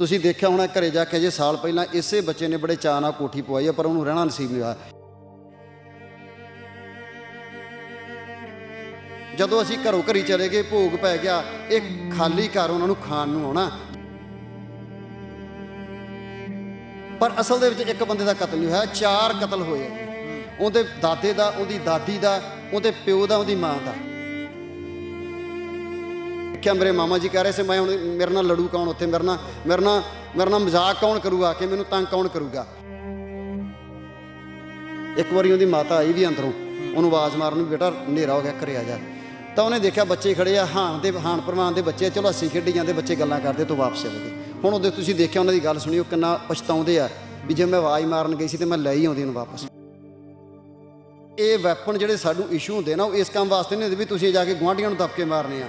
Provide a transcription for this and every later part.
ਤੁਸੀਂ ਦੇਖਿਆ ਹੋਣਾ ਘਰੇ ਜਾ ਕੇ ਜੇ ਸਾਲ ਪਹਿਲਾਂ ਇਸੇ ਬੱਚੇ ਨੇ ਬੜੇ ਚਾਅ ਨਾਲ ਕੋਠੀ ਪਵਾਈ ਆ, ਪਰ ਉਹਨੂੰ ਰਹਿਣਾ ਨਸੀਬ ਨਹੀਂ ਹੋਇਆ। ਜਦੋਂ ਅਸੀਂ ਘਰੋਂ ਘਰੀ ਚਲੇ ਗਏ, ਭੋਗ ਪੈ ਗਿਆ ਇਹ ਖਾਲੀ ਘਰ ਉਹਨਾਂ ਨੂੰ ਖਾਣ ਨੂੰ ਆਉਣਾ। ਪਰ ਅਸਲ ਦੇ ਵਿੱਚ ਇੱਕ ਬੰਦੇ ਦਾ ਕਤਲ ਨਹੀਂ ਹੋਇਆ, ਚਾਰ ਕਤਲ ਹੋਏ ਉਹਦੇ ਦਾਦੇ ਦਾ, ਉਹਦੀ ਦਾਦੀ ਦਾ, ਉਹਦੇ ਪਿਓ ਦਾ, ਉਹਦੀ ਮਾਂ ਦਾ। ਕਿਹਾ ਮੇਰੇ ਮਾਮਾ ਜੀ ਕਹਿ ਰਹੇ ਸੀ, ਮੈਂ ਹੁਣ ਮੇਰੇ ਨਾਲ ਲੜੂ ਕੌਣ ਉੱਥੇ? ਮੇਰੇ ਨਾਲ ਮੇਰੇ ਨਾਲ ਮੇਰੇ ਨਾਲ ਮਜ਼ਾਕ ਕੌਣ ਕਰੂਗਾ? ਕਿ ਮੈਨੂੰ ਤੰਗ ਕੌਣ ਕਰੂਗਾ? ਇੱਕ ਵਾਰੀ ਉਹਦੀ ਮਾਤਾ ਆਈ ਵੀ ਅੰਦਰੋਂ, ਉਹਨੂੰ ਆਵਾਜ਼ ਮਾਰਨ ਵੀ ਬੇਟਾ ਹਨੇਰਾ ਹੋ ਗਿਆ, ਘਰੇ ਆ ਜਾ। ਤਾਂ ਉਹਨੇ ਦੇਖਿਆ ਬੱਚੇ ਖੜੇ ਆ, ਹਾਣ ਦੇ, ਹਾਣ ਪ੍ਰਮਾਨ ਦੇ ਬੱਚੇ, ਚਲੋ ਅਸੀਂ ਖੇਡੀ ਜਾਂਦੇ, ਬੱਚੇ ਗੱਲਾਂ ਕਰਦੇ, ਤੋਂ ਵਾਪਸ ਚਲੇ ਗਏ। ਹੁਣ ਉਹਦੇ ਤੁਸੀਂ ਦੇਖਿਆ ਉਹਨਾਂ ਦੀ ਗੱਲ ਸੁਣੀ ਉਹ ਕਿੰਨਾ ਪਛਤਾਉਂਦੇ ਆ ਵੀ ਜੇ ਮੈਂ ਆਵਾਜ਼ ਮਾਰਨ ਗਈ ਸੀ ਤੇ ਮੈਂ ਲੈ ਹੀ ਆਉਂਦੀ ਉਹਨੂੰ ਵਾਪਸ। ਇਹ ਵੈਪਨ ਜਿਹੜੇ ਸਾਨੂੰ ਇਸ਼ੂ ਹੁੰਦੇ ਨਾ, ਉਹ ਇਸ ਕੰਮ ਵਾਸਤੇ ਨਹੀਂ ਹੁੰਦੇ ਵੀ ਤੁਸੀਂ ਜਾ ਕੇ ਗੁਆਂਢੀਆਂ ਨੂੰ ਦਬਕੇ ਮਾਰਨੇ ਆ।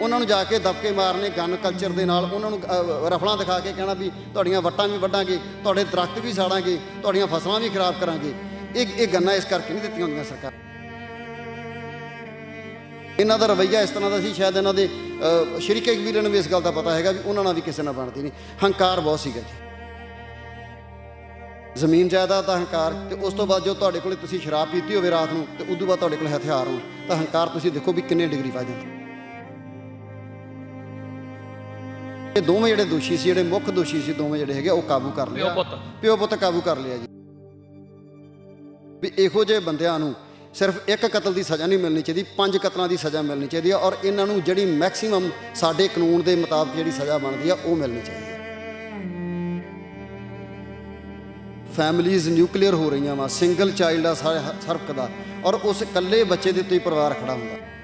ਉਹਨਾਂ ਨੂੰ ਜਾ ਕੇ ਦਬਕੇ ਮਾਰਨੇ ਗਨ ਕਲਚਰ ਦੇ ਨਾਲ ਉਹਨਾਂ ਨੂੰ ਰਫਲਾਂ ਦਿਖਾ ਕੇ ਕਹਿਣਾ ਵੀ ਤੁਹਾਡੀਆਂ ਵੱਟਾਂ ਵੀ ਵੱਢਾਂਗੇ ਤੁਹਾਡੇ ਦਰਖਤ ਵੀ ਸਾੜਾਂਗੇ ਤੁਹਾਡੀਆਂ ਫਸਲਾਂ ਵੀ ਖਰਾਬ ਕਰਾਂਗੇ। ਇਹ ਇਹ ਗੰਨਾਂ ਇਸ ਕਰਕੇ ਨਹੀਂ ਦਿੱਤੀਆਂ ਹੁੰਦੀਆਂ ਸਰਕਾਰ। ਇਹਨਾਂ ਦਾ ਰਵੱਈਆ ਇਸ ਤਰ੍ਹਾਂ ਦਾ ਸੀ ਸ਼ਾਇਦ ਇਹਨਾਂ ਦੇ ਅਹ, ਸ਼ਰੀਕੇ ਵੀਰ ਨੂੰ ਵੀ ਇਸ ਗੱਲ ਦਾ ਪਤਾ ਹੈਗਾ ਵੀ ਉਹਨਾਂ ਨਾਲ ਵੀ ਕਿਸੇ ਨਾਲ ਬਣਦੀ ਨਹੀਂ। ਹੰਕਾਰ ਬਹੁਤ ਸੀਗਾ ਜੀ। ਜ਼ਮੀਨ ਜਾਇਦਾਦ ਦਾ ਹੰਕਾਰ ਤੇ ਉਸ ਤੋਂ ਬਾਅਦ ਜੋ ਤੁਹਾਡੇ ਕੋਲੇ ਤੁਸੀਂ ਸ਼ਰਾਬ ਪੀਤੀ ਹੋਵੇ ਰਾਤ ਨੂੰ ਤੇ ਤੋਂ ਬਾਅਦ ਤੁਹਾਡੇ ਕੋਲ ਹਥਿਆਰ ਹੋਣ ਤਾਂ ਹੰਕਾਰ ਤੁਸੀਂ ਦੇਖੋ ਵੀ ਕਿੰਨੇ ਡਿਗਰੀ ਵੱਧ ਜਾਂਦਾ। ਇਹ ਦੋਵੇਂ ਜਿਹੜੇ ਦੋਸ਼ੀ ਸੀ ਜਿਹੜੇ ਮੁੱਖ ਦੋਸ਼ੀ ਸੀ ਦੋਵੇਂ ਜਿਹੜੇ ਹੈਗੇ ਉਹ ਕਾਬੂ ਕਰ ਲਿਆ। ਪਿਓ ਪੁੱਤ। ਪਿਓ ਪੁੱਤ ਕਾਬੂ ਕਰ ਲਿਆ ਜੀ। ਵੀ ਇਹੋ ਜਿਹੇ ਬੰਦਿਆਂ ਨੂੰ ਸਿਰਫ ਇੱਕ ਕਤਲ ਦੀ ਸਜ਼ਾ ਨਹੀਂ ਮਿਲਣੀ ਚਾਹੀਦੀ ਪੰਜ ਕਤਲਾਂ ਦੀ ਸਜ਼ਾ ਮਿਲਣੀ ਚਾਹੀਦੀ ਹੈ ਔਰ ਇਹਨਾਂ ਨੂੰ ਜਿਹੜੀ ਮੈਕਸਿਮਮ ਸਾਡੇ ਕਾਨੂੰਨ ਦੇ ਮੁਤਾਬਕ ਜਿਹੜੀ ਸਜ਼ਾ ਬਣਦੀ ਆ ਉਹ ਮਿਲਣੀ ਚਾਹੀਦੀ ਹੈ ਫੈਮਿਲੀਜ਼ ਨਿਊਕਲੀਅਰ ਹੋ ਰਹੀਆਂ ਵਾ ਸਿੰਗਲ ਚਾਈਲਡ ਆ ਸਾਰੇ ਸਰਕ ਦਾ ਔਰ ਉਸ ਇਕੱਲੇ ਬੱਚੇ ਦੇ ਉੱਤੇ ਹੀ ਪਰਿਵਾਰ ਖੜਾ ਹੁੰਦਾ।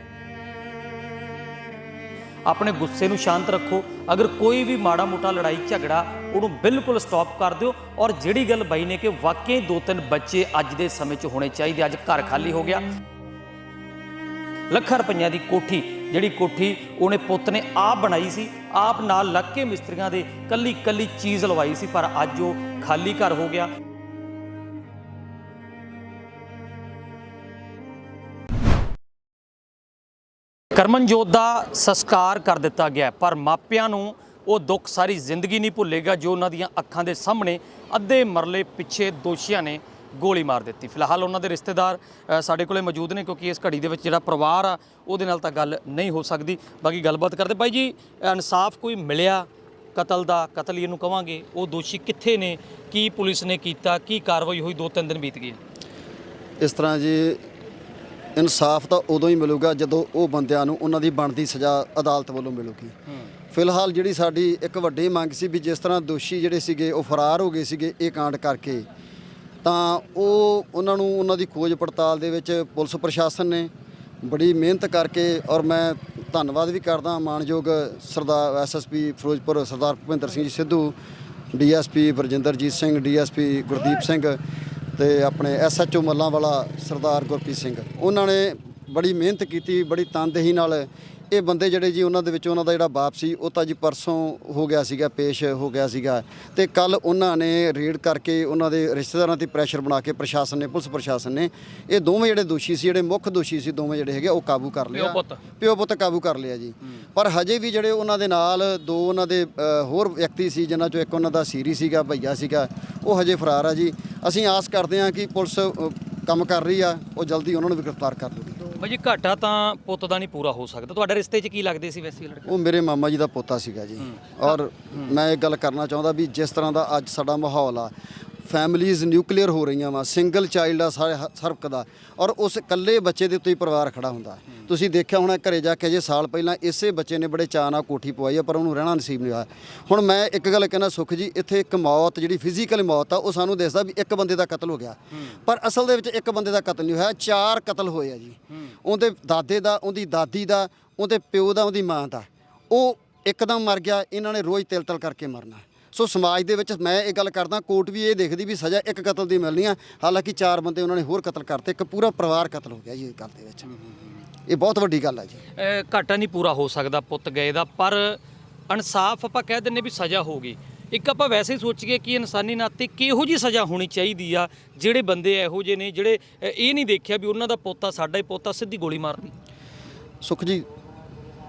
ਆਪਣੇ ਗੁੱਸੇ ਨੂੰ ਸ਼ਾਂਤ ਰੱਖੋ। ਅਗਰ ਕੋਈ ਵੀ ਮਾੜਾ ਮੋਟਾ ਲੜਾਈ ਝਗੜਾ ਉਹਨੂੰ ਬਿਲਕੁਲ ਸਟਾਪ ਕਰ ਦਿਓ ਔਰ ਜਿਹੜੀ ਗੱਲ ਬਾਈ ਨੇ ਕਿ ਵਾਕਈ ਦੋ ਤਿੰਨ ਬੱਚੇ ਅੱਜ ਦੇ ਸਮੇਂ 'ਚ ਹੋਣੇ ਚਾਹੀਦੇ, ਅੱਜ ਘਰ ਖਾਲੀ ਹੋ ਗਿਆ। ਲੱਖਾਂ ਰੁਪਈਆਂ ਦੀ ਕੋਠੀ, ਜਿਹੜੀ ਕੋਠੀ ਉਹਨੇ ਪੁੱਤ ਨੇ ਆਪ ਬਣਾਈ ਸੀ, ਆਪ ਨਾਲ ਲੱਗ ਕੇ ਮਿਸਤਰੀਆਂ ਦੇ ਕੱਲੀ ਕੱਲੀ ਚੀਜ਼ ਲਵਾਈ ਸੀ, ਪਰ ਅੱਜ ਉਹ ਖਾਲੀ ਘਰ ਹੋ ਗਿਆ। ਕਰਮਨਜੋਤ ਦਾ ਸੰਸਕਾਰ ਕਰ ਦਿੱਤਾ ਗਿਆ ਪਰ ਮਾਪਿਆਂ ਨੂੰ ਉਹ ਦੁੱਖ ਸਾਰੀ ਜ਼ਿੰਦਗੀ ਨਹੀਂ ਭੁੱਲੇਗਾ ਜੋ ਉਹਨਾਂ ਦੀਆਂ ਅੱਖਾਂ ਦੇ ਸਾਹਮਣੇ ਅੱਧੇ ਮਰਲੇ ਪਿੱਛੇ ਦੋਸ਼ੀਆਂ ਨੇ ਗੋਲੀ ਮਾਰ ਦਿੱਤੀ। ਫਿਲਹਾਲ ਉਹਨਾਂ ਦੇ ਰਿਸ਼ਤੇਦਾਰ ਸਾਡੇ ਕੋਲੇ ਮੌਜੂਦ ਨੇ ਕਿਉਂਕਿ ਇਸ ਘੜੀ ਦੇ ਵਿੱਚ ਜਿਹੜਾ ਪਰਿਵਾਰ ਆ, ਉਹਦੇ ਨਾਲ ਤਾਂ ਗੱਲ ਨਹੀਂ ਹੋ ਸਕਦੀ। ਬਾਕੀ ਗੱਲਬਾਤ ਕਰਦੇ ਬਾਈ ਜੀ, ਇਨਸਾਫ ਕੋਈ ਮਿਲਿਆ? ਕਤਲ ਦਾ ਕਤਲ ਇਹਨੂੰ ਕਵਾਂਗੇ। ਉਹ ਦੋਸ਼ੀ ਕਿੱਥੇ ਨੇ? ਕੀ ਪੁਲਿਸ ਨੇ ਕੀਤਾ? ਕੀ ਕਾਰਵਾਈ ਹੋਈ? ਦੋ ਤਿੰਨ ਦਿਨ ਬੀਤ ਗਏ। ਇਸ ਤਰ੍ਹਾਂ ਜੀ ਇਨਸਾਫ ਤਾਂ ਉਦੋਂ ਹੀ ਮਿਲੂਗਾ ਜਦੋਂ ਉਹ ਬੰਦਿਆਂ ਨੂੰ ਉਹਨਾਂ ਦੀ ਬਣਦੀ ਸਜ਼ਾ ਅਦਾਲਤ ਵੱਲੋਂ ਮਿਲੂਗੀ। ਫਿਲਹਾਲ ਜਿਹੜੀ ਸਾਡੀ ਇੱਕ ਵੱਡੀ ਮੰਗ ਸੀ ਵੀ ਜਿਸ ਤਰ੍ਹਾਂ ਦੋਸ਼ੀ ਜਿਹੜੇ ਸੀਗੇ ਉਹ ਫਰਾਰ ਹੋ ਗਏ ਸੀਗੇ ਇਹ ਕਾਂਡ ਕਰਕੇ, ਤਾਂ ਉਹ ਉਹਨਾਂ ਨੂੰ ਉਹਨਾਂ ਦੀ ਖੋਜ ਪੜਤਾਲ ਦੇ ਵਿੱਚ ਪੁਲਿਸ ਪ੍ਰਸ਼ਾਸਨ ਨੇ ਬੜੀ ਮਿਹਨਤ ਕਰਕੇ ਔਰ ਮੈਂ ਧੰਨਵਾਦ ਵੀ ਕਰਦਾ ਮਾਨਯੋਗ Sardar SSP Ferozepur Sardar Bhupinder Singh ji Sidhu DSP Varjinderjit Singh DSP Gurdeep Singh ਤੇ ਆਪਣੇ ਐਸਐਚਓ ਮੱਲਾਂ ਵਾਲਾ ਸਰਦਾਰ ਗੁਰਪ੍ਰੀਤ ਸਿੰਘ। ਉਹਨਾਂ ਨੇ ਬੜੀ ਮਿਹਨਤ ਕੀਤੀ, ਬੜੀ ਤਨਦੇਹੀ ਨਾਲ ਇਹ ਬੰਦੇ ਜਿਹੜੇ ਜੀ ਉਹਨਾਂ ਦੇ ਵਿੱਚ ਉਹਨਾਂ ਦਾ ਜਿਹੜਾ ਬਾਪ ਸੀ ਉਹ ਤਾਂ ਜੀ ਪਰਸੋਂ ਹੋ ਗਿਆ ਸੀਗਾ ਪੇਸ਼ ਹੋ ਗਿਆ ਸੀਗਾ ਤੇ ਕੱਲ ਉਹਨਾਂ ਨੇ ਰੇਡ ਕਰਕੇ ਉਹਨਾਂ ਦੇ ਰਿਸ਼ਤੇਦਾਰਾਂ ਤੇ ਪ੍ਰੈਸ਼ਰ ਬਣਾ ਕੇ ਪ੍ਰਸ਼ਾਸਨ ਨੇ ਪੁਲਿਸ ਪ੍ਰਸ਼ਾਸਨ ਨੇ ਇਹ ਦੋਵੇਂ ਜਿਹੜੇ ਦੋਸ਼ੀ ਸੀ ਜਿਹੜੇ ਮੁੱਖ ਦੋਸ਼ੀ ਸੀ ਦੋਵੇਂ ਜਿਹੜੇ ਹੈਗੇ ਉਹ ਕਾਬੂ ਕਰ ਲਿਆ। ਪਿਓ ਪੁੱਤ। ਪਿਓ ਪੁੱਤ ਕਾਬੂ ਕਰ ਲਿਆ ਜੀ। ਪਰ ਹਜੇ ਵੀ ਜਿਹੜੇ ਉਹਨਾਂ ਦੇ ਨਾਲ ਦੋ ਉਹਨਾਂ ਦੇ ਅ, ਹੋਰ ਵਿਅਕਤੀ ਸੀ ਜਿਨ੍ਹਾਂ ਚੋਂ ਇੱਕ ਉਹਨਾਂ ਦਾ ਸੀਰੀ ਸੀਗਾ ਭਈਆ ਸੀਗਾ ਉਹ ਹਜੇ ਫਰਾਰ ਆ ਜੀ। ਅਸੀਂ ਆਸ ਕਰਦੇ ਹਾਂ ਕਿ ਪੁਲਿਸ ਅ, ਕੰਮ ਕਰ ਰਹੀ ਆ ਉਹ ਜਲਦੀ ਉਹਨਾਂ ਨੂੰ ਵੀ ਗ੍ਰਿਫਤਾਰ ਕਰ ਲੂਗੀ ਬਾਈ ਜੀ ਘਾਟਾ ਤਾਂ ਪੁੱਤ ਦਾ ਨਹੀਂ ਪੂਰਾ ਹੋ ਸਕਦਾ। ਤੁਹਾਡੇ ਰਿਸ਼ਤੇ 'ਚ ਕੀ ਲੱਗਦੇ ਸੀ ਵੈਸੇ ਲੜਕੇ? ਉਹ ਮੇਰੇ ਮਾਮਾ ਜੀ ਦਾ ਪੋਤਾ ਸੀਗਾ ਜੀ। ਔਰ ਮੈਂ ਇਹ ਗੱਲ ਕਰਨਾ ਚਾਹੁੰਦਾ ਵੀ ਜਿਸ ਤਰ੍ਹਾਂ ਦਾ ਅੱਜ ਸਾਡਾ ਮਾਹੌਲ ਆ ਫੈਮਲੀਜ਼ ਨਿਊਕਲੀਅਰ ਹੋ ਰਹੀਆਂ ਵਾ, ਸਿੰਗਲ ਚਾਈਲਡ ਆ ਸਾਰੇ ਸਰਕ ਦਾ। ਔਰ ਉਸ ਇਕੱਲੇ ਬੱਚੇ ਦੇ ਉੱਤੇ ਹੀ ਪਰਿਵਾਰ ਖੜਾ ਹੁੰਦਾ। ਤੁਸੀਂ ਦੇਖਿਆ ਹੋਣਾ ਘਰੇ ਜਾ ਕੇ ਜੇ ਸਾਲ ਪਹਿਲਾਂ ਇਸੇ ਬੱਚੇ ਨੇ ਬੜੇ ਚਾਅ ਨਾਲ ਕੋਠੀ ਪਵਾਈ ਆ, ਪਰ ਉਹਨੂੰ ਰਹਿਣਾ ਨਸੀਬ ਨਹੀਂ ਹੋਇਆ। ਹੁਣ ਮੈਂ ਇੱਕ ਗੱਲ ਕਹਿਣਾ ਸੁਖ ਜੀ, ਇੱਥੇ ਇੱਕ ਮੌਤ, ਜਿਹੜੀ ਫਿਜ਼ੀਕਲ ਮੌਤ ਆ, ਉਹ ਸਾਨੂੰ ਦੱਸਦਾ ਵੀ ਇੱਕ ਬੰਦੇ ਦਾ ਕਤਲ ਹੋ ਗਿਆ। ਪਰ ਅਸਲ ਦੇ ਵਿੱਚ ਇੱਕ ਬੰਦੇ ਦਾ ਕਤਲ ਨਹੀਂ ਹੋਇਆ, ਚਾਰ ਕਤਲ ਹੋਏ ਆ ਜੀ। ਉਹਦੇ ਦਾਦੇ ਦਾ, ਉਹਦੀ ਦਾਦੀ ਦਾ, ਉਹਦੇ ਪਿਓ ਦਾ, ਉਹਦੀ ਮਾਂ ਦਾ। ਉਹ ਇੱਕਦਮ ਮਰ ਗਿਆ, ਇਹਨਾਂ ਨੇ ਰੋਜ਼ ਤਿਲ ਤਿਲ ਕਰਕੇ ਮਰਨਾ। ਸੋ ਸਮਾਜ ਦੇ ਵਿੱਚ ਮੈਂ ਇਹ ਗੱਲ ਕਰਦਾ ਕੋਰਟ ਵੀ ਇਹ ਦੇਖਦੀ ਵੀ ਸਜ਼ਾ ਇੱਕ ਕਤਲ ਦੀ ਮਿਲਣੀ ਆ। ਹਾਲਾਂਕਿ ਚਾਰ ਬੰਦੇ ਉਹਨਾਂ ਨੇ ਹੋਰ ਕਤਲ ਕਰਤੇ ਇੱਕ ਪੂਰਾ ਪਰਿਵਾਰ ਕਤਲ ਹੋ ਗਿਆ ਜੀ ਇਹ ਗੱਲ ਦੇ ਵਿੱਚ। ਇਹ ਬਹੁਤ ਵੱਡੀ ਗੱਲ ਆ ਜੀ। ਘਾਟਾ ਨਹੀਂ ਪੂਰਾ ਹੋ ਸਕਦਾ ਪੁੱਤ ਗਏ ਦਾ ਪਰ ਇਨਸਾਫ ਆਪਾਂ ਕਹਿ ਦਿੰਨੇ ਵੀ ਸਜ਼ਾ ਹੋਗੀ ਇੱਕ ਆਪਾਂ ਵੈਸੇ ਹੀ ਸੋਚੀਏ ਕਿ ਇਨਸਾਨੀ ਨਾਤੇ ਕਿਹੋ ਜੀ ਸਜ਼ਾ ਹੋਣੀ ਚਾਹੀਦੀ ਆ ਜਿਹੜੇ ਬੰਦੇ ਇਹੋ ਜਿਹੇ ਨੇ ਜਿਹੜੇ ਇਹ ਨਹੀਂ ਦੇਖਿਆ ਵੀ ਉਹਨਾਂ ਦਾ ਪੋਤਾ ਸਾਡਾ ਹੀ ਪੋਤਾ ਸਿੱਧੀ ਗੋਲੀ ਮਾਰਦੀ। ਸੁਖ ਜੀ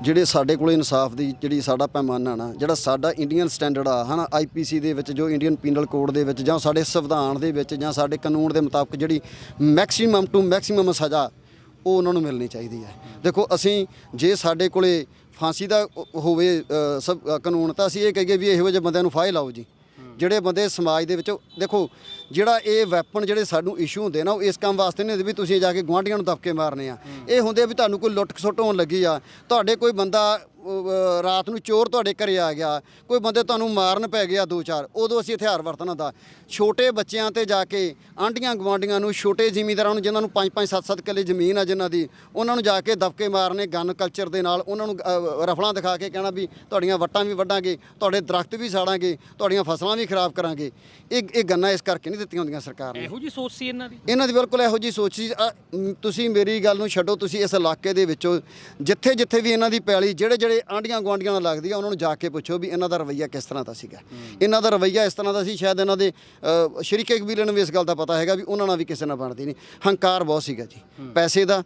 ਜਿਹੜੇ ਸਾਡੇ ਕੋਲ ਇਨਸਾਫ ਦੀ ਜਿਹੜੀ ਸਾਡਾ ਪੈਮਾਨਾ ਨਾ ਜਿਹੜਾ ਸਾਡਾ ਇੰਡੀਅਨ ਸਟੈਂਡਰਡ ਆ ਹਨਾ ਆਈਪੀਸੀ ਦੇ ਵਿੱਚ ਜੋ ਇੰਡੀਅਨ ਪੀਨਲ ਕੋਡ ਦੇ ਵਿੱਚ ਜਾਂ ਸਾਡੇ ਸੰਵਿਧਾਨ ਦੇ ਵਿੱਚ ਜਾਂ ਸਾਡੇ ਕਾਨੂੰਨ ਦੇ ਮੁਤਾਬਕ ਜਿਹੜੀ ਮੈਕਸਿਮਮ ਟੂ ਮੈਕਸਿਮਮ ਸਜ਼ਾ ਉਹ ਉਹਨਾਂ ਨੂੰ ਮਿਲਣੀ ਚਾਹੀਦੀ ਹੈ। ਦੇਖੋ ਅਸੀਂ ਜੇ ਸਾਡੇ ਕੋਲੇ ਫਾਂਸੀ ਦਾ ਹੋਵੇ ਅ, ਸਭ ਕਾਨੂੰਨ ਤਾਂ ਅਸੀਂ ਇਹ ਕਹੀਏ ਵੀ ਇਹੋ ਜਿਹੇ ਬੰਦਿਆਂ ਨੂੰ ਫਾਹੇ ਲਾਓ ਜੀ। ਜਿਹੜੇ ਬੰਦੇ ਸਮਾਜ ਦੇ ਵਿੱਚ ਦੇਖੋ ਜਿਹੜਾ ਇਹ ਵੈਪਨ ਜਿਹੜੇ ਸਾਨੂੰ ਇਸ਼ੂ ਹੁੰਦੇ ਨਾ ਉਹ ਇਸ ਕੰਮ ਵਾਸਤੇ ਨਹੀਂ ਹੁੰਦੇ ਵੀ ਤੁਸੀਂ ਜਾ ਕੇ ਗੁਆਂਢੀਆਂ ਨੂੰ ਦਬਕੇ ਮਾਰਨੇ ਆ। ਇਹ ਹੁੰਦੇ ਵੀ ਤੁਹਾਨੂੰ ਕੋਈ ਲੁੱਟ ਖਸੁੱਟ ਹੋਣ ਲੱਗੀ ਆ। ਤੁਹਾਡੇ ਕੋਈ ਬੰਦਾ ਰਾਤ ਨੂੰ ਚੋਰ ਤੁਹਾਡੇ ਘਰੇ ਆ ਗਿਆ। ਕੋਈ ਬੰਦੇ ਤੁਹਾਨੂੰ ਮਾਰਨ ਪੈ ਗਿਆ ਦੋ ਚਾਰ ਉਦੋਂ ਅਸੀਂ ਹਥਿਆਰ ਵਰਤਣਾ ਦਾ। ਛੋਟੇ ਬੱਚਿਆਂ ਤੇ ਜਾ ਕੇ ਆਂਡੀਆਂ ਗਵਾਂਡੀਆਂ ਨੂੰ ਛੋਟੇ ਜ਼ਿਮੀਂਦਾਰਾਂ ਨੂੰ ਜਿਨ੍ਹਾਂ ਨੂੰ 5-5 7-7 ਕਿੱਲੇ ਜ਼ਮੀਨ ਆ ਜਿਨ੍ਹਾਂ ਦੀ ਉਹਨਾਂ ਨੂੰ ਜਾ ਕੇ ਦਬਕੇ ਮਾਰਨੇ ਗਨ ਕਲਚਰ ਦੇ ਨਾਲ ਉਹਨਾਂ ਨੂੰ ਰਫਲਾਂ ਦਿਖਾ ਕੇ ਕਹਿਣਾ ਵੀ ਤੁਹਾਡੀਆਂ ਵੱਟਾਂ ਵੀ ਵੱਢਾਂਗੇ ਤੁਹਾਡੇ ਦਰਖਤ ਵੀ ਸਾੜਾਂਗੇ ਤੁਹਾਡੀਆਂ ਫਸਲਾਂ ਵੀ ਖਰਾਬ ਕਰਾਂਗੇ। ਇਹ ਇਹ ਗੰਨਾਂ ਇਸ ਕਰਕੇ ਨਹੀਂ ਦਿੱਤੀਆਂ ਹੁੰਦੀਆਂ ਸਰਕਾਰ ਨੇ। ਇਹੋ ਜੀ ਸੋਚ ਸੀ ਇਹਨਾਂ ਦੀ? ਇਹਨਾਂ ਦੀ ਬਿਲਕੁਲ ਇਹੋ ਜੀ ਸੋਚ ਸੀ। ਤੁਸੀਂ ਮੇਰੀ ਗੱਲ ਨੂੰ ਛੱਡੋ ਤੁਸੀਂ ਇਸ ਇਲਾਕੇ ਦੇ ਵਿੱਚੋਂ ਜਿੱਥੇ ਜਿੱਥੇ ਵੀ ਇਹਨਾਂ ਦੀ ਪੈਲੀ ਜਿਹੜੇ ਜਿਹੜੇ ਆਂਡੀਆਂ ਗੁਆਂਢੀਆਂ ਨਾਲ ਲੱਗਦੀ ਆ ਉਹਨਾਂ ਨੂੰ ਜਾ ਕੇ ਪੁੱਛੋ ਵੀ ਇਹਨਾਂ ਦਾ ਰਵੱਈਆ ਕਿਸ ਤਰ੍ਹਾਂ ਦਾ ਸੀਗਾ। ਇਹਨਾਂ ਦਾ ਰਵੱਈਆ ਇਸ ਤਰ੍ਹਾਂ ਦਾ ਸੀ ਸ਼ਾਇਦ ਇਹਨਾਂ ਦੇ ਅ, ਸ਼ਰੀਕੇ ਕਬੀਲੇ ਨੂੰ ਵੀ ਇਸ ਗੱਲ ਦਾ ਪਤਾ ਹੈਗਾ ਵੀ ਉਹਨਾਂ ਨਾਲ ਵੀ ਕਿਸੇ ਨਾਲ ਬਣਦੀ ਨਹੀਂ। ਹੰਕਾਰ ਬਹੁਤ ਸੀਗਾ ਜੀ। ਪੈਸੇ ਦਾ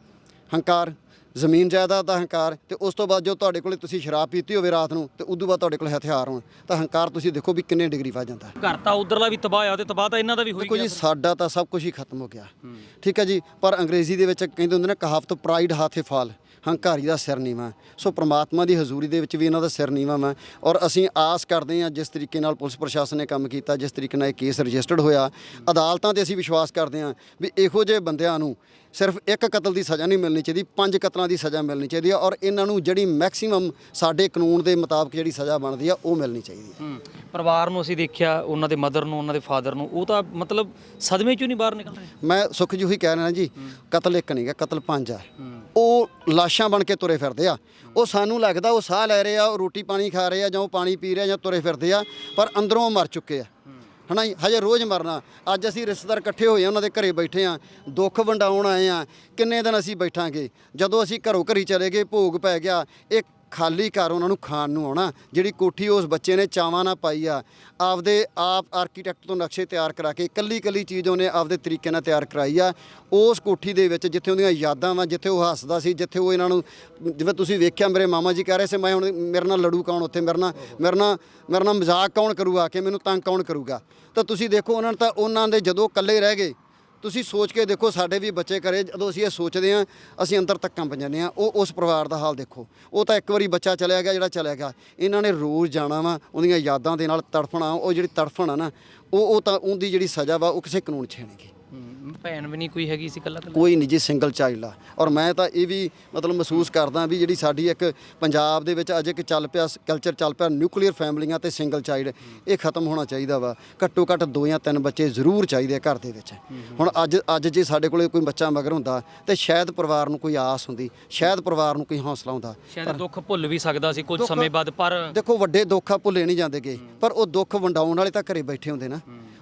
ਹੰਕਾਰ ਜ਼ਮੀਨ ਜਾਇਦਾਦ ਦਾ ਹੰਕਾਰ ਤੇ ਉਸ ਤੋਂ ਬਾਅਦ ਜੋ ਤੁਹਾਡੇ ਕੋਲੇ ਤੁਸੀਂ ਸ਼ਰਾਬ ਪੀਤੀ ਹੋਵੇ ਰਾਤ ਨੂੰ ਤੇ ਉਦੋਂ ਬਾਅਦ ਤੁਹਾਡੇ ਕੋਲ ਹਥਿਆਰ ਹੋਣ ਤਾਂ ਹੰਕਾਰ ਤੁਸੀਂ ਦੇਖੋ ਵੀ ਕਿੰਨੇ ਡਿਗਰੀ ਵੱਧ ਜਾਂਦਾ। ਘਰ ਤਾਂ ਉਧਰਲਾ ਵੀ ਤਬਾਹ ਆ ਤੇ ਤਬਾਹ ਤਾਂ ਇਹਨਾਂ ਦਾ ਵੀ ਹੋਈ ਦੇਖੋ ਜੀ ਸਾਡਾ ਤਾਂ ਸਭ ਕੁਝ ਹੀ ਖਤਮ ਹੋ ਗਿਆ। ਠੀਕ ਹੈ ਜੀ ਪਰ ਅੰਗਰੇਜ਼ੀ ਦੇ ਵਿੱਚ ਕਹਿੰਦੇ ਹੁੰਦੇ ਨੇ ਕਹਾਵਤ ਪ੍ਰਾਈਡ ਹਾਥੇ ਫਾਲ। ਹੰਕਾਰੀ ਦਾ ਸਿਰ ਨੀਵਾਂ ਸੋ ਪ੍ਰਮਾਤਮਾ ਦੀ ਹਜ਼ੂਰੀ ਦੇ ਵਿੱਚ ਵੀ ਇਹਨਾਂ ਦਾ ਸਿਰ ਨੀਵਾਂ ਵਾ। ਔਰ ਅਸੀਂ ਆਸ ਕਰਦੇ ਹਾਂ ਜਿਸ ਤਰੀਕੇ ਨਾਲ ਪੁਲਿਸ ਪ੍ਰਸ਼ਾਸਨ ਨੇ ਕੰਮ ਕੀਤਾ ਜਿਸ ਤਰੀਕੇ ਨਾਲ ਇਹ ਕੇਸ ਰਜਿਸਟਰਡ ਹੋਇਆ ਅਦਾਲਤਾਂ ਤੇ ਅਸੀਂ ਵਿਸ਼ਵਾਸ ਕਰਦੇ ਹਾਂ ਵੀ ਇਹੋ ਜਿਹੇ ਬੰਦਿਆਂ ਨੂੰ ਸਿਰਫ ਇੱਕ ਕਤਲ ਦੀ ਸਜ਼ਾ ਨਹੀਂ ਮਿਲਣੀ ਚਾਹੀਦੀ ਪੰਜ ਕਤਲਾਂ ਦੀ ਸਜ਼ਾ ਮਿਲਣੀ ਚਾਹੀਦੀ ਹੈ ਔਰ ਇਹਨਾਂ ਨੂੰ ਜਿਹੜੀ ਮੈਕਸਿਮਮ ਸਾਡੇ ਕਾਨੂੰਨ ਦੇ ਮੁਤਾਬਕ ਜਿਹੜੀ ਸਜ਼ਾ ਬਣਦੀ ਆ ਉਹ ਮਿਲਣੀ ਚਾਹੀਦੀ ਹੈ। ਪਰਿਵਾਰ ਨੂੰ ਅਸੀਂ ਦੇਖਿਆ ਉਹਨਾਂ ਦੇ ਮਦਰ ਨੂੰ ਉਹਨਾਂ ਦੇ ਫਾਦਰ ਨੂੰ ਉਹ ਤਾਂ ਮਤਲਬ ਸਦਮੇ ਚੋਂ ਨਹੀਂ ਬਾਹਰ ਨਿਕਲ ਰਹੇ ਮੈਂ ਸੁਖ ਜੀ ਉਹੀ ਕਹਿ ਰਿਹਾ ਜੀ ਕਤਲ ਇੱਕ ਨਹੀਂ ਗਾ ਕਤਲ ਪੰਜ ਆ। ਉਹ ਲਾਸ਼ਾਂ ਬਣ ਕੇ ਤੁਰੇ ਫਿਰਦੇ ਆ। ਉਹ ਸਾਨੂੰ ਲੱਗਦਾ ਉਹ ਸਾਹ ਲੈ ਰਹੇ ਆ, ਉਹ ਰੋਟੀ ਪਾਣੀ ਖਾ ਰਹੇ ਆ ਜਾਂ ਉਹ ਪਾਣੀ ਪੀ ਰਹੇ ਆ ਜਾਂ ਤੁਰੇ ਫਿਰਦੇ ਆ, ਪਰ ਅੰਦਰੋਂ ਉਹ ਮਰ ਚੁੱਕੇ ਆ। ਹਨਾ ਜੀ? ਹਜੇ ਰੋਜ਼ ਮਰਨਾ। ਅੱਜ ਅਸੀਂ ਰਿਸ਼ਤੇਦਾਰ ਇਕੱਠੇ ਹੋਏ ਆ, ਉਹਨਾਂ ਦੇ ਘਰੇ ਬੈਠੇ ਆ, ਦੁੱਖ ਵੰਡਾਉਣ ਆਏ ਆ। ਕਿੰਨੇ ਦਿਨ ਅਸੀਂ ਬੈਠਾਂਗੇ? ਜਦੋਂ ਅਸੀਂ ਘਰੋਂ ਘਰੀ ਚਲੇ ਗਏ, ਭੋਗ ਪੈ ਗਿਆ ਇਹ ਖਾਲੀ ਘਰ ਉਹਨਾਂ ਨੂੰ ਖਾਣ ਨੂੰ ਆਉਣਾ, ਜਿਹੜੀ ਕੋਠੀ ਉਸ ਬੱਚੇ ਨੇ ਚਾਵਾਂ ਨਾਲ ਪਾਈ ਆ, ਆਪਦੇ ਆਪ ਆਰਕੀਟੈਕਟ ਤੋਂ ਨਕਸ਼ੇ ਤਿਆਰ ਕਰਾ ਕੇ ਕੱਲੀ ਕੱਲੀ ਚੀਜ਼ ਉਹਨੇ ਆਪਦੇ ਤਰੀਕੇ ਨਾਲ ਤਿਆਰ ਕਰਾਈ ਆ। ਉਸ ਕੋਠੀ ਦੇ ਵਿੱਚ ਜਿੱਥੇ ਉਹਦੀਆਂ ਯਾਦਾਂ ਵਾ, ਜਿੱਥੇ ਉਹ ਹੱਸਦਾ ਸੀ, ਜਿੱਥੇ ਉਹ ਇਹਨਾਂ ਨੂੰ, ਜਿਵੇਂ ਤੁਸੀਂ ਵੇਖਿਆ, ਮੇਰੇ ਮਾਮਾ ਜੀ ਕਹਿ ਰਹੇ ਸੀ, ਮੈਂ ਹੁਣ ਮੇਰੇ ਨਾਲ ਲੜੂ ਕੌਣ ਉੱਥੇ, ਮੇਰੇ ਨਾਲ ਮੇਰੇ ਨਾਲ ਮੇਰੇ ਨਾਲ ਮਜ਼ਾਕ ਕੌਣ ਕਰੂਗਾ ਕਿ ਮੈਨੂੰ ਤੰਗ ਕੌਣ ਕਰੂਗਾ। ਤਾਂ ਤੁਸੀਂ ਦੇਖੋ ਉਹਨਾਂ ਨੇ ਤਾਂ ਉਹਨਾਂ ਦੇ ਜਦੋਂ ਇਕੱਲੇ ਰਹਿ ਗਏ ਤੁਸੀਂ ਸੋਚ ਕੇ ਦੇਖੋ ਸਾਡੇ ਵੀ ਬੱਚੇ ਕਰੇ ਜਦੋਂ ਅਸੀਂ ਇਹ ਸੋਚਦੇ ਹਾਂ, ਅਸੀਂ ਅੰਦਰ ਧੱਕਾਂ ਕੰਬ ਜਾਂਦੇ ਹਾਂ। ਉਹ ਉਸ ਪਰਿਵਾਰ ਦਾ ਹਾਲ ਦੇਖੋ। ਉਹ ਤਾਂ ਇੱਕ ਵਾਰੀ ਬੱਚਾ ਚਲਿਆ ਗਿਆ, ਜਿਹੜਾ ਚਲਿਆ ਗਿਆ। ਇਹਨਾਂ ਨੇ ਰੋਜ਼ ਜਾਣਾ ਵਾ, ਉਹਦੀਆਂ ਯਾਦਾਂ ਦੇ ਨਾਲ ਤੜਫਣਾ, ਉਹ ਜਿਹੜੀ ਤੜਫਣਾ ਨਾ, ਉਹ ਉਹ ਤਾਂ ਉਹਦੀ ਜਿਹੜੀ ਸਜ਼ਾ ਵਾ, ਉਹ ਕਿਸੇ ਕਾਨੂੰਨ 'ਚ ਹੈ ਨਹੀਂ ਭੈਣ ਵੀ ਨਹੀਂ ਕੋਈ ਹੈਗੀ ਸੀ ਕੱਲਾ ਕੱਲਾ ਕੋਈ ਨਿੱਜੀ ਸਿੰਗਲ ਚਾਈਲਡ ਆ। ਔਰ ਮੈਂ ਤਾਂ ਇਹ ਵੀ ਮਤਲਬ ਮਹਿਸੂਸ ਕਰਦਾ ਵੀ ਜਿਹੜੀ ਸਾਡੀ ਇੱਕ ਪੰਜਾਬ ਦੇ ਵਿੱਚ ਅੱਜ ਇੱਕ ਚੱਲ ਪਿਆ ਕਲਚਰ ਚੱਲ ਪਿਆ ਨਿਊਕਲੀਅਰ ਫੈਮਲੀਆਂ ਤੇ ਸਿੰਗਲ ਚਾਈਲਡ ਇਹ ਖਤਮ ਹੋਣਾ ਚਾਹੀਦਾ ਵਾ। ਘੱਟੋ ਘੱਟ ਦੋ ਜਾਂ ਤਿੰਨ ਬੱਚੇ ਜ਼ਰੂਰ ਚਾਹੀਦੇ ਆ ਘਰ ਦੇ ਵਿੱਚ। ਹੁਣ ਅੱਜ ਅੱਜ ਜੇ ਸਾਡੇ ਕੋਲੇ ਕੋਈ ਬੱਚਾ ਮਗਰ ਹੁੰਦਾ ਤੇ ਸ਼ਾਇਦ ਪਰਿਵਾਰ ਨੂੰ ਕੋਈ ਆਸ ਹੁੰਦੀ ਸ਼ਾਇਦ ਪਰਿਵਾਰ ਨੂੰ ਕੋਈ ਹੌਸਲਾ ਹੁੰਦਾ। ਸ਼ਾਇਦ ਦੁੱਖ ਭੁੱਲ ਵੀ ਸਕਦਾ ਸੀ ਕੁਝ ਸਮੇਂ ਬਾਅਦ ਪਰ ਦੇਖੋ ਵੱਡੇ ਦੁੱਖ ਆ ਭੁੱਲੇ ਨਹੀਂ ਜਾਂਦੇਗੇ ਪਰ ਉਹ ਦੁੱਖ ਵੰਡਾਉਣ ਵਾਲੇ ਤਾਂ ਘਰੇ ਬੈਠੇ ਹੁੰਦੇ ਨਾ।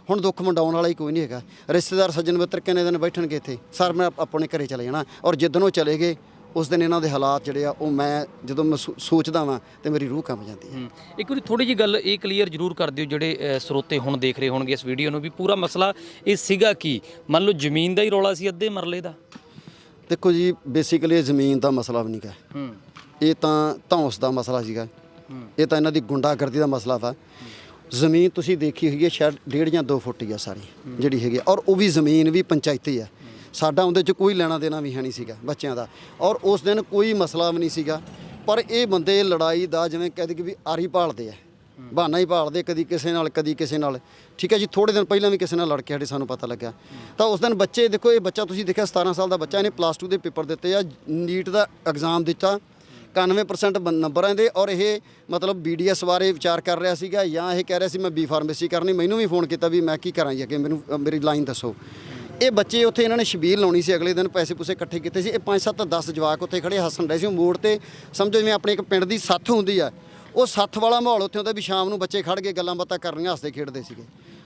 ਹੁਣ ਦੁੱਖ ਵੰਡਾਉਣ ਵਾਲਾ ਹੀ ਕੋਈ ਨਹੀਂ ਹੈਗਾ। ਰਿਸ਼ਤੇਦਾਰ ਸੱਜਣ ਮਿੱਤਰ ਕਿੰਨੇ ਦਿਨ ਬੈਠਣਗੇ ਇੱਥੇ? ਸਰ ਮੈਂ ਆਪ- ਆਪਣੇ ਘਰੇ ਚਲੇ ਜਾਣਾ। ਔਰ ਜਿੱਦਣ ਉਹ ਚਲੇ ਗਏ ਉਸ ਦਿਨ ਇਹਨਾਂ ਦੇ ਹਾਲਾਤ ਜਿਹੜੇ ਆ ਉਹ ਮੈਂ ਜਦੋਂ ਮੈਂ ਸੋਚਦਾ ਵਾਂ ਤੇ ਮੇਰੀ ਰੂਹ ਕੰਬ ਜਾਂਦੀ ਹੈ। ਇੱਕ ਵਾਰੀ ਥੋੜੀ ਜੀ ਗੱਲ ਇਹ ਕਲੀਅਰ ਜ਼ਰੂਰ ਕਰ ਦਿਓ ਜਿਹੜੇ ਸਰੋਤੇ ਹੁਣ ਦੇਖ ਰਹੇ ਹੋਣਗੇ ਇਸ ਵੀਡੀਓ ਨੂੰ ਵੀ। ਪੂਰਾ ਮਸਲਾ ਇਹ ਸੀਗਾ ਕੀ? ਮੰਨ ਲਓ ਜ਼ਮੀਨ ਦਾ ਹੀ ਰੌਲਾ ਸੀ ਅੱਧੇ ਮਰਲੇ ਦਾ। ਦੇਖੋ ਜੀ ਬੇਸਿਕਲੀ ਇਹ ਜ਼ਮੀਨ ਦਾ ਮਸਲਾ ਵੀ ਨਹੀਂਗਾ। ਹੂੰ। ਇਹ ਤਾਂ ਧੌਂਸ ਦਾ ਮਸਲਾ ਸੀਗਾ। ਇਹ ਤਾਂ ਇਹਨਾਂ ਦੀ ਗੁੰਡਾਗਰਦੀ ਦਾ ਮਸਲਾ ਵਾ। ਜ਼ਮੀਨ ਤੁਸੀਂ ਦੇਖੀ ਹੋਈ ਹੈ, ਸ਼ਾਇਦ ਡੇਢ ਜਾਂ 2 ਫੁੱਟ ਹੀ ਆ ਸਾਰੀ ਜਿਹੜੀ ਹੈਗੀ ਆ। ਔਰ ਉਹ ਵੀ ਜ਼ਮੀਨ ਵੀ ਪੰਚਾਇਤੀ ਆ। ਸਾਡਾ ਉਹਦੇ 'ਚ ਕੋਈ ਲੈਣਾ ਦੇਣਾ ਵੀ ਹੈ ਨਹੀਂ ਸੀਗਾ ਬੱਚਿਆਂ ਦਾ। ਔਰ ਉਸ ਦਿਨ ਕੋਈ ਮਸਲਾ ਵੀ ਨਹੀਂ ਸੀਗਾ। ਪਰ ਇਹ ਬੰਦੇ ਲੜਾਈ ਦਾ ਜਿਵੇਂ ਕਹਿੰਦੇ ਕਿ ਵੀ ਆਰੀ ਭਾਲਦੇ ਆ। ਬਹਾਨਾ ਹੀ ਭਾਲਦੇ ਕਦੀ ਕਿਸੇ ਨਾਲ, ਕਦੀ ਕਿਸੇ ਨਾਲ। ਠੀਕ ਹੈ ਜੀ ਥੋੜੇ ਦਿਨ ਪਹਿਲਾਂ ਵੀ ਕਿਸੇ ਨਾਲ ਲੜ ਕੇ ਸਾਡੇ ਸਾਨੂੰ ਪਤਾ ਲੱਗਾ ਤਾਂ ਉਸ ਦਿਨ ਬੱਚੇ ਦੇਖੋ, ਇਹ ਬੱਚਾ ਤੁਸੀਂ ਦੇਖਿਆ 17 ਸਾਲ ਦਾ ਬੱਚਾ ਇਹਨੇ ਪਲੱਸ 2 ਦੇ ਪੇਪਰ ਦਿੱਤੇ ਆ। ਨੀਟ ਦਾ ਐਗਜ਼ਾਮ ਦਿੱਤਾ। 91% ਬੰ- ਨੰਬਰਾਂ ਦੇ ਔਰ ਇਹ ਮਤਲਬ ਬੀਡੀਐਸ ਬਾਰੇ ਵਿਚਾਰ ਕਰ ਰਿਹਾ ਸੀਗਾ ਜਾਂ ਇਹ ਕਹਿ ਰਿਹਾ ਸੀ ਮੈਂ ਬੀ ਫਾਰਮੇਸੀ ਕਰਨੀ ਮੈਨੂੰ ਵੀ ਫੋਨ ਕੀਤਾ ਵੀ ਮੈਂ ਕੀ ਕਰਾਂ ਜੀ ਅੱਗੇ ਮੈਨੂੰ ਅ, ਮੇਰੀ ਲਾਈਨ ਦੱਸੋ। ਇਹ ਬੱਚੇ ਉੱਥੇ ਇਹਨਾਂ ਨੇ ਸ਼ਬੀਲ ਲਾਉਣੀ ਸੀ ਅਗਲੇ ਦਿਨ ਪੈਸੇ ਪੂਸੇ ਇਕੱਠੇ ਕੀਤੇ ਸੀ ਇਹ 5 7 10 ਜਵਾਕ ਉੱਥੇ ਖੜੇ ਹੱਸਣ ਰਹੇ ਸੀ ਉਹ ਮੋੜ ਤੇ ਸਮਝੋ ਜਿਵੇਂ ਆਪਣੇ ਇੱਕ ਪਿੰਡ ਦੀ ਸੱਥ ਹੁੰਦੀ ਆ ਉਹ ਸੱਥ ਵਾਲਾ ਮਾਹੌਲ ਉੱਥੇ ਹੁੰਦਾ ਵੀ ਸ਼ਾਮ ਨੂੰ ਬੱਚੇ ਖੜ ਕੇ ਗੱਲਾਂ ਬਾਤਾਂ ਕਰਨੀਆਂ ਹੱਸਦੇ ਖੇਡਦੇ ਸੀਗੇ।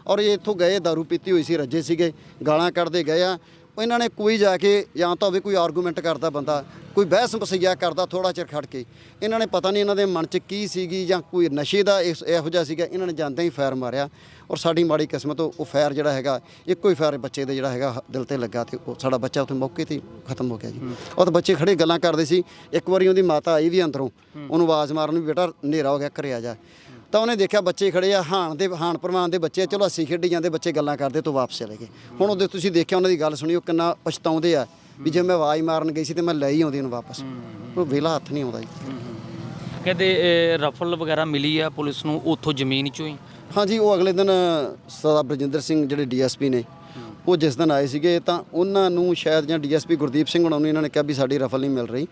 ਔਰ ਇਹ ਇੱਥੋਂ ਗਏ दारू ਪੀਤੀ ਹੋਈ ਸੀ ਰੱਜੇ ਸੀਗੇ ਗਾਲਾਂ ਕੱਢਦੇ ਗਏ ਆ ਇਹਨਾਂ ਨੇ ਕੋਈ ਜਾ ਕੇ ਜਾਂ ਤਾਂ ਹੋਵੇ ਕੋਈ ਆਰਗੂਮੈਂਟ ਕਰਦਾ ਬੰਦਾ ਕੋਈ ਬਹਿਸ ਬਸਈਆ ਕਰਦਾ ਥੋੜਾ ਚਿਰ ਖੜ ਕੇ। ਇਹਨਾਂ ਨੇ ਪਤਾ ਨਹੀਂ ਇਹਨਾਂ ਦੇ ਮਨ 'ਚ ਕੀ ਸੀਗੀ ਜਾਂ ਕੋਈ ਨਸ਼ੇ ਦਾ ਇਸ- ਇਹੋ ਜਿਹਾ ਸੀਗਾ ਇਹਨਾਂ ਨੇ ਜਾਂਦੇ ਹੀ ਫਾਇਰ ਮਾਰਿਆ। ਔਰ ਸਾਡੀ ਮਾੜੀ ਕਿਸਮਤ ਉਹ ਫਾਇਰ ਜਿਹੜਾ ਹੈਗਾ ਇੱਕੋ ਹੀ ਫਾਇਰ ਬੱਚੇ ਦੇ ਜਿਹੜਾ ਹੈਗਾ ਦਿਲ ਤੇ ਲੱਗਾ ਤੇ ਉਹ ਸਾਡਾ ਬੱਚਾ ਉੱਥੇ ਮੌਕੇ ਤੇ ਖਤਮ ਹੋ ਗਿਆ ਜੀ। ਉਹ ਤਾਂ ਬੱਚੇ ਖੜੇ ਗੱਲਾਂ ਕਰਦੇ ਸੀ। ਇੱਕ ਵਾਰੀ ਉਹਦੀ ਮਾਤਾ ਆਈ ਵੀ ਅੰਦਰੋਂ ਉਹਨੂੰ ਆਵਾਜ਼ ਮਾਰਨ ਵੀ ਬੇਟਾ ਹਨੇਰਾ ਹੋ ਗਿਆ ਘਰੇ ਆ ਜਾ। ਤਾਂ ਉਹਨੇ ਦੇਖਿਆ ਬੱਚੇ ਖੜੇ ਆ ਹਾਣ ਦੇ ਹਾਣ ਪ੍ਰਮਾਨ ਦੇ ਬੱਚੇ ਚਲੋ ਅਸੀਂ ਖੇਡੀ ਜਾਂਦੇ ਬੱਚੇ ਗੱਲਾਂ ਕਰਦੇ ਤੋਂ ਵਾਪਸ ਚਲੇ ਗਏ। ਹੁਣ ਉਹਦੇ ਤੁਸੀਂ ਦੇਖਿਆ ਉਹਨਾਂ ਦੀ ਗੱਲ ਸੁਣੀ ਉਹ ਕਿੰਨਾ ਪਛਤਾਉਂਦੇ ਆ ਵੀ ਜੇ ਮੈਂ ਆਵਾਜ਼ ਮਾਰਨ ਗਈ ਸੀ ਤੇ ਮੈਂ ਲੈ ਹੀ ਆਉਂਦੀ ਉਹਨੂੰ ਵਾਪਸ। ਉਹ ਵੇਲਾ ਹੱਥ ਨਹੀਂ ਆਉਂਦਾ ਜੀ। ਕਹਿੰਦੇ ਰਫਲ ਵਗੈਰਾ ਮਿਲੀ ਆ ਪੁਲਿਸ ਨੂੰ ਉੱਥੋਂ ਜ਼ਮੀਨ ਚੋਂ ਹੀ? ਹਾਂਜੀ ਉਹ ਅਗਲੇ ਦਿਨ ਸਰਦਾਰ ਬਰਜਿੰਦਰ ਸਿੰਘ ਜਿਹੜੇ ਡੀਐਸਪੀ ਨੇ ਉਹ ਜਿਸ ਦਿਨ ਆਏ ਸੀਗੇ ਤਾਂ ਉਹਨਾਂ ਨੂੰ ਸ਼ਾਇਦ ਜਾਂ ਡੀਐਸਪੀ ਗੁਰਦੀਪ ਸਿੰਘ ਉਹਨਾਂ ਨੂੰ ਇਹਨਾਂ ਨੇ ਕਿਹਾ ਵੀ ਸਾਡੀ ਰਫਲ ਨਹੀਂ ਮਿਲ ਰਹੀ।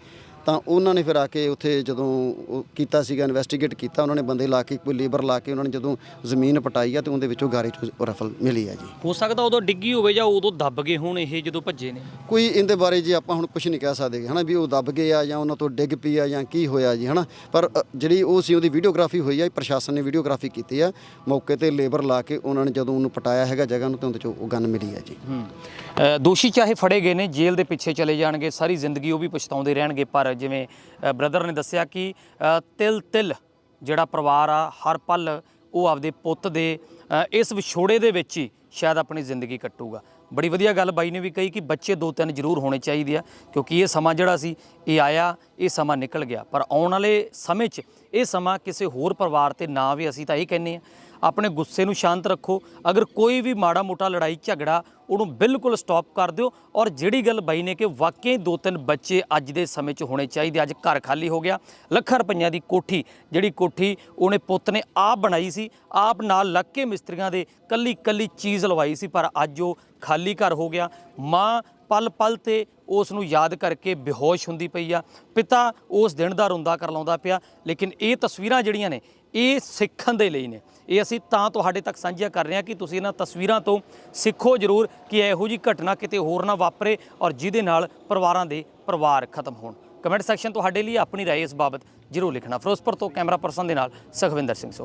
ਤਾਂ ਉਹਨਾਂ ਨੇ ਫਿਰ ਆ ਕੇ ਉੱਥੇ ਜਦੋਂ ਉਹ ਕੀਤਾ ਸੀਗਾ ਇਨਵੈਸਟੀਗੇਟ ਕੀਤਾ ਉਹਨਾਂ ਨੇ ਬੰਦੇ ਲਾ ਕੇ ਕੋਈ ਲੇਬਰ ਲਾ ਕੇ ਉਹਨਾਂ ਨੇ ਜਦੋਂ ਜ਼ਮੀਨ ਪਟਾਈ ਆ ਤੇ ਉਹਦੇ ਵਿੱਚੋਂ ਗਾਰੇ ਚੋਂ ਰਫਲ ਮਿਲੀ ਆ ਜੀ। ਹੋ ਸਕਦਾ ਉਦੋਂ ਡਿੱਗੀ ਹੋਵੇ ਜਾਂ ਉਦੋਂ ਦੱਬ ਗਏ ਹੋਣ ਇਹ ਜਦੋਂ ਭੱਜੇ ਨੇ। ਕੋਈ ਇਹਦੇ ਬਾਰੇ ਜੀ ਆਪਾਂ ਹੁਣ ਕੁਝ ਨਹੀਂ ਕਹਿ ਸਕਦੇ ਹਨਾ ਵੀ ਉਹ ਦੱਬ ਗਏ ਆ ਜਾਂ ਉਹਨਾਂ ਤੋਂ ਡਿੱਗ ਪਈ ਆ ਜਾਂ ਕੀ ਹੋਇਆ ਜੀ ਹਨਾ। ਪਰ ਅ, ਜਿਹੜੀ ਉਹ ਸੀ ਉਹਦੀ ਵੀਡੀਓਗ੍ਰਾਫੀ ਹੋਈ ਆ ਪ੍ਰਸ਼ਾਸਨ ਨੇ ਵੀਡੀਓਗ੍ਰਾਫੀ ਕੀਤੀ ਆ। ਮੌਕੇ ਤੇ ਲੇਬਰ ਲਾ ਕੇ ਉਹਨਾਂ ਨੇ ਜਦੋਂ ਉਹਨੂੰ ਪਟਾਇਆ ਹੈਗਾ ਜਗ੍ਹਾ ਨੂੰ ਤੇ ਉਹਦੇ ਚੋਂ ਉਹ ਗਨ ਮਿਲੀ ਆ ਜੀ। ਅ, ਦੋਸ਼ੀ ਚਾਹੇ ਫੜੇ ਗਏ ਨੇ ਜੇਲ੍ਹ ਦੇ ਪਿੱਛੇ ਚਲੇ ਜਾਣਗੇ ਸਾਰੀ ਜ਼ਿੰਦਗੀ ਉਹ ਵੀ ਪਛਤਾਉਂਦੇ ਰਹਿਣਗੇ ਪਰ ਜਿਵੇਂ ਬ੍ਰਦਰ ਨੇ ਦੱਸਿਆ ਕਿ ਤਿਲ ਤਿਲ ਜਿਹੜਾ ਪਰਿਵਾਰ ਆ, ਹਰ ਪਲ ਉਹ ਆਪਦੇ ਪੁੱਤ ਦੇ ਇਸ ਵਿਛੋੜੇ ਦੇ ਵਿੱਚ ਹੀ ਸ਼ਾਇਦ ਆਪਣੀ ਜ਼ਿੰਦਗੀ ਕੱਟੂਗਾ। ਬੜੀ ਵਧੀਆ ਗੱਲ ਬਾਈ ਨੇ ਵੀ ਕਹੀ ਕਿ ਬੱਚੇ ਦੋ ਤਿੰਨ ਜ਼ਰੂਰ ਹੋਣੇ ਚਾਹੀਦੇ ਆ, ਕਿਉਂਕਿ ਇਹ ਸਮਾਂ ਜਿਹੜਾ ਸੀ, ਇਹ ਆਇਆ, ਇਹ ਸਮਾਂ ਨਿਕਲ ਗਿਆ। ਪਰ ਆਉਣ ਵਾਲੇ ਸਮੇਂ 'ਚ ਇਹ ਸਮਾਂ ਕਿਸੇ ਹੋਰ ਪਰਿਵਾਰ ਤੇ ਨਾ ਵੀ ਅਸੀਂ ਤਾਂ ਇਹ ਕਹਿੰਨੇ ਆ ਆਪਣੇ ਗੁੱਸੇ ਨੂੰ ਸ਼ਾਂਤ ਰੱਖੋ। ਅਗਰ ਕੋਈ ਵੀ ਮਾੜਾ ਮੋਟਾ ਲੜਾਈ ਝਗੜਾ, ਉਹਨੂੰ ਬਿਲਕੁਲ ਸਟਾਪ ਕਰ ਦਿਓ ਔਰ ਜਿਹੜੀ ਗੱਲ ਬਾਈ ਨੇ ਕਿ ਵਾਕਈ ਦੋ ਤਿੰਨ ਬੱਚੇ ਅੱਜ ਦੇ ਸਮੇਂ 'ਚ ਹੋਣੇ ਚਾਹੀਦੇ, ਅੱਜ ਘਰ ਖਾਲੀ ਹੋ ਗਿਆ, ਲੱਖਾਂ ਰੁਪਈਆਂ ਦੀ ਕੋਠੀ, ਜਿਹੜੀ ਕੋਠੀ ਉਹਨੇ ਪੁੱਤ ਨੇ ਆਪ ਬਣਾਈ ਸੀ, ਆਪ ਨਾਲ ਲੱਗ ਕੇ ਮਿਸਤਰੀਆਂ ਦੇ ਕੱਲੀ ਕੱਲੀ ਚੀਜ਼ ਲਵਾਈ ਸੀ, ਪਰ ਅੱਜ ਉਹ ਖਾਲੀ ਘਰ ਹੋ ਗਿਆ। ਮਾਂ ਪਲ ਪਲ ਤੇ ਉਸ ਨੂੰ ਯਾਦ ਕਰਕੇ ਬੇਹੋਸ਼ ਹੁੰਦੀ ਪਈ ਆ ਪਿਤਾ ਉਸ ਦਿਨ ਦਾ ਰੋਂਦਾ ਕਰ ਲਾਉਂਦਾ ਪਿਆ ਲੇਕਿਨ ਇਹ ਤਸਵੀਰਾਂ ਜਿਹੜੀਆਂ ਨੇ ਇਹ ਸਿੱਖਣ ਦੇ ਲਈ ਨੇ ਇਹ ਅਸੀਂ ਤਾਂ ਤੁਹਾਡੇ ਤੱਕ ਸਾਂਝੀਆਂ ਕਰ ਰਹੇ ਹਾਂ ਕਿ ਤੁਸੀਂ ਇਹਨਾਂ ਤਸਵੀਰਾਂ ਤੋਂ ਸਿੱਖੋ ਜ਼ਰੂਰ ਕਿ ਇਹੋ ਜੀ ਘਟਨਾ ਕਿਤੇ ਹੋਰ ਨਾ ਵਾਪਰੇ ਔਰ ਜਿਹਦੇ ਨਾਲ ਪਰਿਵਾਰਾਂ ਦੇ ਪਰਿਵਾਰ ਖਤਮ ਹੋਣ ਕਮੈਂਟ ਸੈਕਸ਼ਨ ਤੁਹਾਡੇ ਲਈ ਆਪਣੀ رائے ਇਸ ਬਾਬਤ ਜ਼ਰੂਰ ਲਿਖਣਾ ਫਿਰੋਜ਼ਪੁਰ ਤੋਂ ਕੈਮਰਾ ਪਰਸਨ ਦੇ ਨਾਲ ਸੁਖਵਿੰਦਰ ਸਿੰਘ ਸੋ